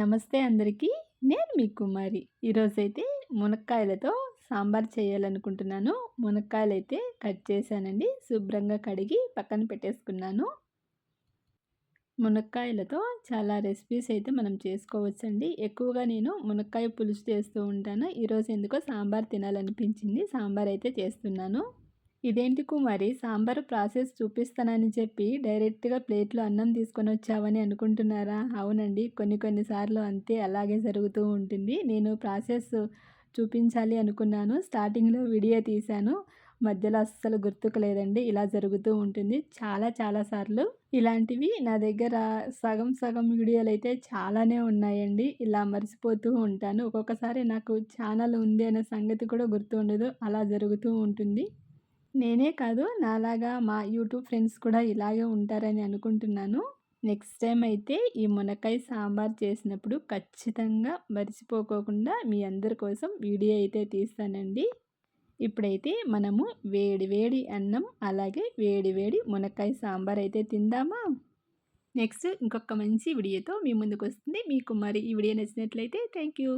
నమస్తే అందరికీ. నేను మీ కుమారి. ఈరోజైతే మునక్కాయలతో సాంబార్ చేయాలనుకుంటున్నాను. మునక్కాయలు అయితే కట్ చేశానండి. శుభ్రంగా కడిగి పక్కన పెట్టేసుకున్నాను. మునక్కాయలతో చాలా రెసిపీస్ అయితే మనం చేసుకోవచ్చండి. ఎక్కువగా నేను మునక్కాయ పులుసు చేస్తూ ఉంటాను. ఈరోజు ఎందుకో సాంబార్ తినాలనిపించింది. సాంబార్ అయితే చేస్తున్నాను. ఇదేంటి కుమారి సాంబార్ ప్రాసెస్ చూపిస్తానని చెప్పి డైరెక్ట్గా ప్లేట్లో అన్నం తీసుకొని వచ్చావని అనుకుంటున్నారా? అవునండి. కొన్ని కొన్నిసార్లు అంతే అలాగే జరుగుతూ ఉంటుంది. నేను ప్రాసెస్ చూపించాలి అనుకున్నాను. స్టార్టింగ్లో వీడియో తీశాను. మధ్యలో అస్సలు గుర్తుకు లేదండి ఇలా జరుగుతూ ఉంటుంది. చాలా చాలా సార్లు. ఇలాంటివి నా దగ్గర సగం సగం వీడియోలు అయితే చాలానే ఉన్నాయండి. ఇలా మర్చిపోతూ ఉంటాను. ఒక్కొక్కసారి నాకు ఛానల్ ఉంది అనే సంగతి కూడా గుర్తు ఉండదు అలా జరుగుతూ ఉంటుంది. నేనే కాదు నాలాగా మా యూట్యూబ్ ఫ్రెండ్స్ కూడా ఇలాగే ఉంటారని అనుకుంటున్నాను. నెక్స్ట్ టైం అయితే ఈ మునక్కాయ సాంబార్ చేసినప్పుడు ఖచ్చితంగా మర్చిపోకోకుండా మీ అందరి కోసం వీడియో అయితే తీస్తానండి. ఇప్పుడైతే మనము వేడి వేడి అన్నం అలాగే వేడి వేడి మునక్కాయ సాంబార్ అయితే తిందామా? నెక్స్ట్ ఇంకొక మంచి వీడియోతో మీ ముందుకు వస్తుంది. మీకు మరి ఈ వీడియో నచ్చినట్లయితే థ్యాంక్ యూ